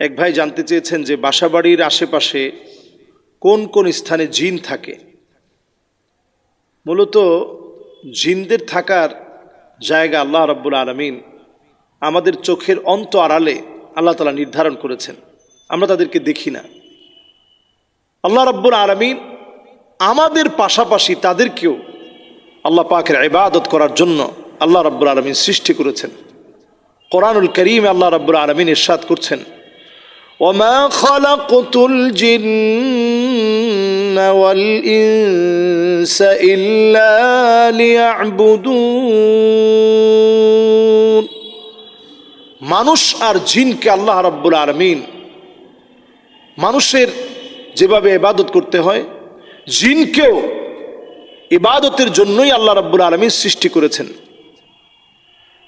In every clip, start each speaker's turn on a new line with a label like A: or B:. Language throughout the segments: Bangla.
A: এক ভাই জানতে চেয়েছেন যে বাসাবাড়ির আশেপাশে কোন কোন স্থানে জিন থাকে। মূলত জিনদের থাকার জায়গা আল্লাহ রাব্বুল আলমিন আমাদের চোখের অন্ত আড়ালে আল্লাহ তালা নির্ধারণ করেছেন। আমরা তাদেরকে দেখি না। আল্লাহ রাব্বুল আলমিন আমাদের পাশাপাশি তাদেরকেও আল্লাহ পাকের ইবাদত করার জন্য আল্লাহ রাব্বুল আলমিন সৃষ্টি করেছেন। কোরআনুল করিম আল্লাহ রাব্বুল আলমিন ইরশাদ করছেন। وما خلقت الجن والإنس إلا ليعبدون মানুষ আর জিনকে আল্লাহ রাব্বুল আলমিন মানুষের যেভাবে ইবাদত করতে হয় জিনকেও ইবাদতের জন্যই আল্লাহ রাব্বুল আলমিন সৃষ্টি করেছেন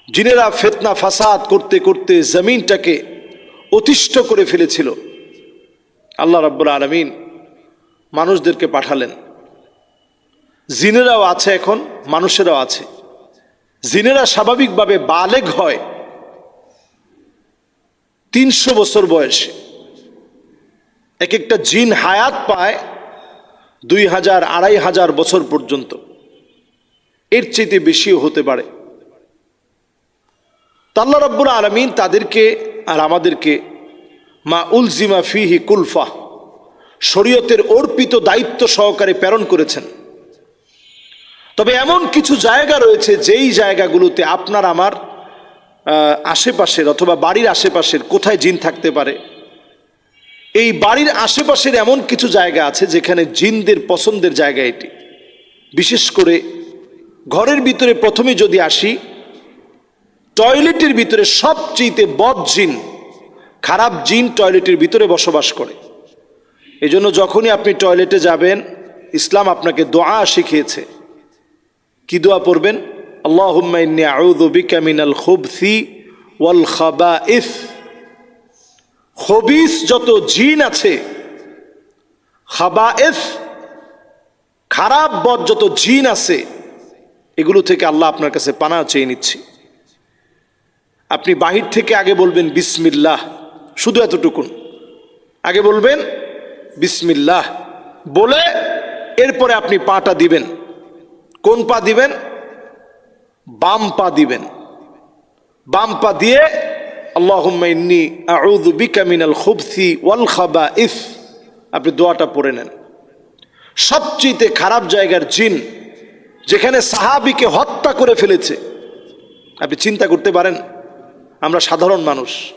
A: জিনেরা ফেতনা ফাসাদ করতে করতে জমিনটাকে অতিষ্ঠ করে ফেলেছিল। আল্লাহ রাব্বুল আলমিন মানুষদেরকে পাঠালেন। জিনেরাও আছে এখন, মানুষেরাও আছে। জিনেরা স্বাভাবিকভাবে বালেগ হয় তিনশো বছর বয়সে। এক একটা জিন হায়াত পায় দুই হাজার, আড়াই হাজার বছর পর্যন্ত। এর চাইতে বেশিও হতে পারে। তাল্লা রব্বুল আলমিন তাদেরকে আর আমাদেরকে মা উলজিমা ফিহি কুলফা শরীয়তের অর্পিত দায়িত্ব সহকারে প্রেরণ করেছেন। তবে এমন কিছু জায়গা রয়েছে যেই জায়গাগুলোতে আপনার আমার আশেপাশের অথবা বাড়ির আশেপাশের কোথায় জিন থাকতে পারে। এই বাড়ির আশেপাশের এমন কিছু জায়গা আছে যেখানে জিনদের পছন্দের জায়গা এটি। বিশেষ করে ঘরের ভিতরে প্রথমে যদি আসি টয়লেটের ভিতরে সবচেয়ে বদ জিন, খারাপ জিন টয়লেটের ভিতরে বসবাস করে। এজন্য যখনই আপনি টয়লেটে যাবেন, ইসলাম আপনাকে দোয়া শিখিয়েছে। কি দোয়া পড়বেন? আল্লাহুম্মা ইন্নী আউযু বিকা মিনাল খুবসি ওয়াল খাবাইস। খবিস যত জিন আছে, খাবাইস, খারাপ বদ যত জিন আছে, এগুলো থেকে আল্লাহ আপনার কাছে পানা চেয়ে নিচ্ছি। আপনি বাহির থেকে আগে বলবেন বিসমিল্লাহ, শুধু এতটুকুন। আগে বলবেন বিসমিল্লাহ, বলে এরপরে আপনি পাটা দিবেন। কোন পা দিবেন? বাম পা দিবেন। বাম পা দিয়ে খাবাইস আপনি দোয়াটা পড়ে নেন। সবচেয়ে খারাপ জায়গার জিন, যেখানে সাহাবিকে হত্যা করে ফেলেছে। আপনি চিন্তা করতে পারেন আমরা সাধারণ মানুষ।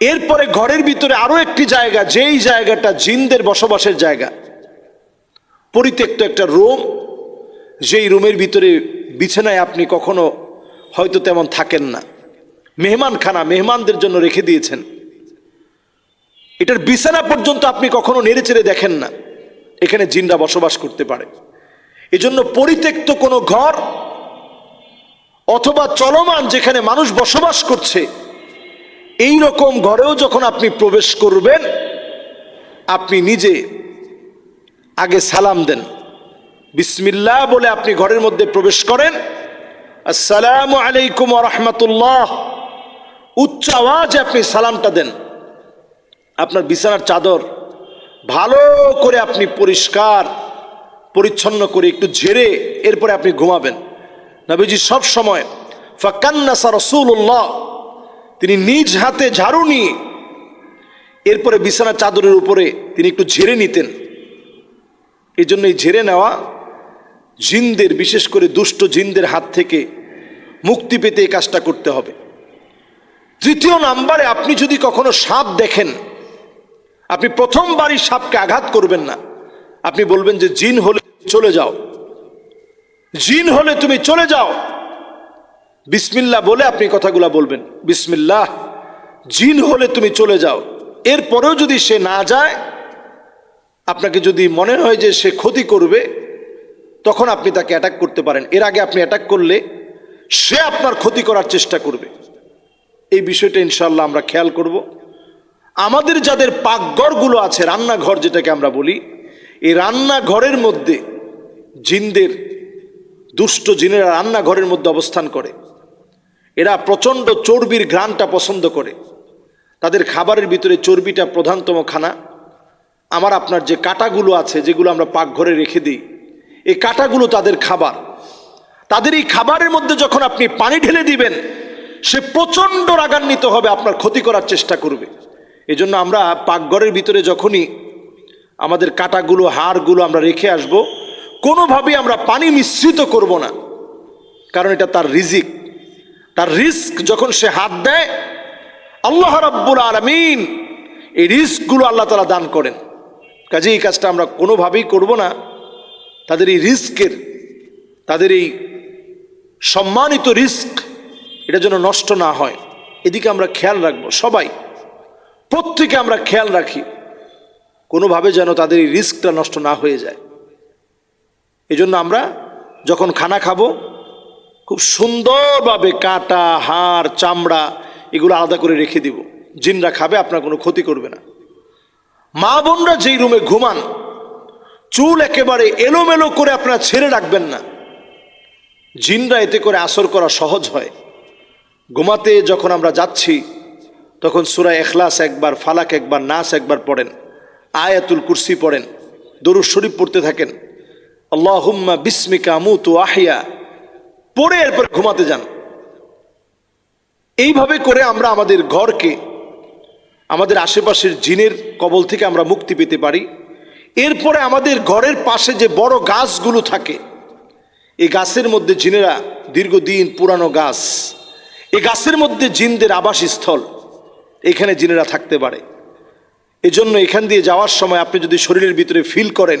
A: এরপরে ঘরের ভিতরে আরও একটি জায়গা, যেই জায়গাটা জিনদের বসবাসের জায়গা। পরিত্যক্ত একটা রুম, যেই রুমের ভিতরে বিছানায় আপনি কখনো হয়তো তেমন থাকেন না। মেহমানখানা, মেহমানদের জন্য রেখে দিয়েছেন। এটার বিছানা পর্যন্ত আপনি কখনো নেড়ে চেড়ে দেখেন না। এখানে জিনরা বসবাস করতে পারে। এজন্য পরিত্যক্ত কোনো ঘর অথবা চলমান যেখানে মানুষ বসবাস করছে এই রকম ঘরেও যখন আপনি প্রবেশ করবেন, আপনি নিজে আগে সালাম দেন। বিসমিল্লাহ বলে আপনি ঘরের মধ্যে প্রবেশ করেন। আসসালামু আলাইকুম রহমতুল্লাহ। উচ্চ আওয়াজে আপনি সালামটা দেন। আপনার বিছানার চাদর ভালো করে আপনি পরিষ্কার, পরিচ্ছন্ন করে একটু ঝেড়ে এরপরে আপনি ঘুমাবেন। নবীজি সব সময়, ফাকান্নাসা রসুল্লাহ তিনি নিজ হাতে ঝাড়ু নিয়ে, এরপরে বিছানা চাদরের উপরে তিনি একটু ঝেড়ে নিতেন। এই জন্য এই ঝেড়ে নেওয়া জিনদের, বিশেষ করে দুষ্ট জিনদের হাত থেকে মুক্তি পেতে এই কাজটা করতে হবে। তৃতীয় নাম্বারে আপনি যদি কখনো সাপ দেখেন, আপনি প্রথমবারই সাপকে আঘাত করবেন না। আপনি বলবেন যে জিন হলে চলে যাও। জিন হলে তুমি চলে যাও। বিসমিল্লাহ বলে আপনি কথাগুলা বলবেন। বিসমিল্লাহ, জিন হলে তুমি চলে যাও। এরপরেও যদি সে না যায়, আপনাকে যদি মনে হয় যে সে ক্ষতি করবে, তখন আপনি তাকে অ্যাটাক করতে পারেন। এর আগে আপনি অ্যাটাক করলে সে আপনার ক্ষতি করার চেষ্টা করবে। এই বিষয়টা ইনশাল্লাহ আমরা খেয়াল করব। আমাদের যাদের পাকঘরগুলো আছে, রান্নাঘর যেটাকে আমরা বলি, এই রান্নাঘরের মধ্যে জিনদের দুষ্ট জিনেরা রান্নাঘরের মধ্যে অবস্থান করে। এরা প্রচণ্ড চর্বির ঘ্রাণটা পছন্দ করে। তাদের খাবারের ভিতরে চর্বিটা প্রধানতম খানা। আমার আপনার যে কাটাগুলো আছে, যেগুলো আমরা পাকঘরে রেখে দিই, এই কাটাগুলো তাদের খাবার। তাদের এই খাবারের মধ্যে যখন আপনি পানি ঢেলে দিবেন, সে প্রচণ্ড রাগান্বিত হবে, আপনার ক্ষতি করার চেষ্টা করবে। এজন্য আমরা পাকঘরের ভিতরে যখনই আমাদের কাটাগুলো, হাড়গুলো আমরা রেখে আসব কোনোভাবেই আমরা পানি মিশ্রিত করব না। কারণ এটা তার রিজিক। তার রিস্ক যখন সে হাত দেয়, আল্লাহ রাব্বুল আলমিন এই রিস্কগুলো আল্লাহ তালা দান করেন। কাজে এই কাজটা আমরা কোনোভাবেই করব না। তাদের এই রিস্কের, তাদের এই সম্মানিত রিস্ক, এটা যেন নষ্ট না হয়। এদিকে আমরা খেয়াল রাখব সবাই। প্রত্যেকে আমরা খেয়াল রাখি। কোনোভাবে যেন তাদের এই রিস্কটা নষ্ট না হয়ে যায়। এজন্য আমরা যখন খানা খাব, খুব সুন্দরভাবে কাটা, হাড়, চামড়া এগুলো আলাদা করে রেখে দিব। জিনরা খাবে, আপনার কোনো ক্ষতি করবে না। মা বোনরা যেই রুমে ঘুমান, চুল একেবারে এলোমেলো করে আপনারা ছেড়ে রাখবেন না। জিনরা এতে করে আসর করা সহজ হয়। ঘুমাতে যখন আমরা যাচ্ছি, তখন সুরা এখলাস একবার, ফালাক একবার, নাস একবার পড়েন, আয়াতুল কুরসি পড়েন, দরুদ শরীফ পড়তে থাকেন। আল্লাহুম্মা বিস্মিকা মুতু আহিয়া। পড়ে এরপর ঘুমাতে যান। এইভাবে করে আমরা আমাদের ঘরকে, আমাদের আশেপাশের জিনের কবল থেকে আমরা মুক্তি পেতে পারি। এরপরে আমাদের ঘরের পাশে যে বড় গাছগুলো থাকে, এই গাছের মধ্যে জিনেরা দীর্ঘদিন পুরানো গাছ, এই গাছের মধ্যে জিনদের আবাসস্থল, এখানে জিনেরা থাকতে পারে। এজন্য এখান দিয়ে যাওয়ার সময় আপনি যদি শরীরের ভিতরে ফিল করেন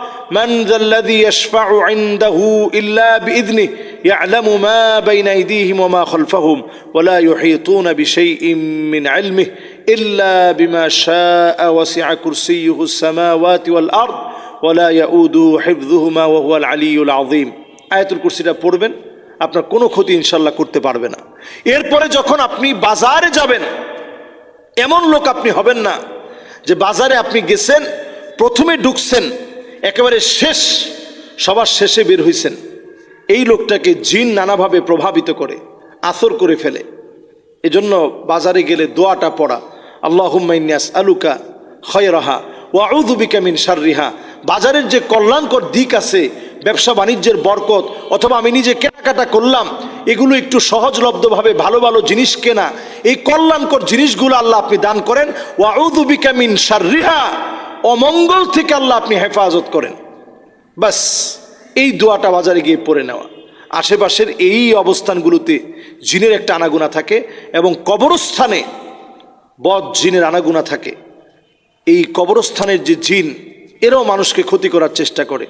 A: من ذا الذي يشفع عنده إلا بإذنه يعلم ما بين أيديهم وما خلفهم ولا يحيطون بشيء من علمه إلا بما شاء وسع كرسيه السماوات والأرض ولا يؤود حفظهما وهو العلي العظيم আয়াতুল কুরসিটা পড়বেন আপনার কোনো ক্ষতি ইনশাল্লাহ করতে পারবে না এরপরে যখন আপনি বাজারে যাবেন এমন লোক আপনি হবেন না যে বাজারে আপনি গেছেন প্রথমে ঢুকছেন একেবারে শেষ, সবার শেষে বের হইছেন। এই লোকটাকে জিন নানাভাবে প্রভাবিত করে আসর করে ফেলে। এজন্য বাজারে গেলে দোয়াটা পড়া আল্লাহুম্মাইনাস আলুকা খয়রাহা ওয়াউদুবিকা মিন শাররিহা। বাজারের যে কল্যাণকর দিক আছে, ব্যবসা বাণিজ্যের বরকত, অথবা আমি নিজে কেনাকাটা করলাম, এগুলো একটু সহজলব্ধভাবে ভালো ভালো জিনিস কেনা, এই কল্যাণকর জিনিসগুলো আল্লাহ আপনি দান করেন ওয়াউদুবিকা মিন শাররিহা। অমঙ্গল থেকে আল্লাহ আপনি হেফাজত করেন। বাস এই দোয়াটা বাজারে গিয়ে পড়ে নেওয়া। আশেপাশের এই অবস্থানগুলোতে জিনের একটা আনাগুনা থাকে এবং কবরস্থানে বদ জিনের আনাগুনা থাকে। এই কবরস্থানের যে জিন, এরাও মানুষকে ক্ষতি করার চেষ্টা করে।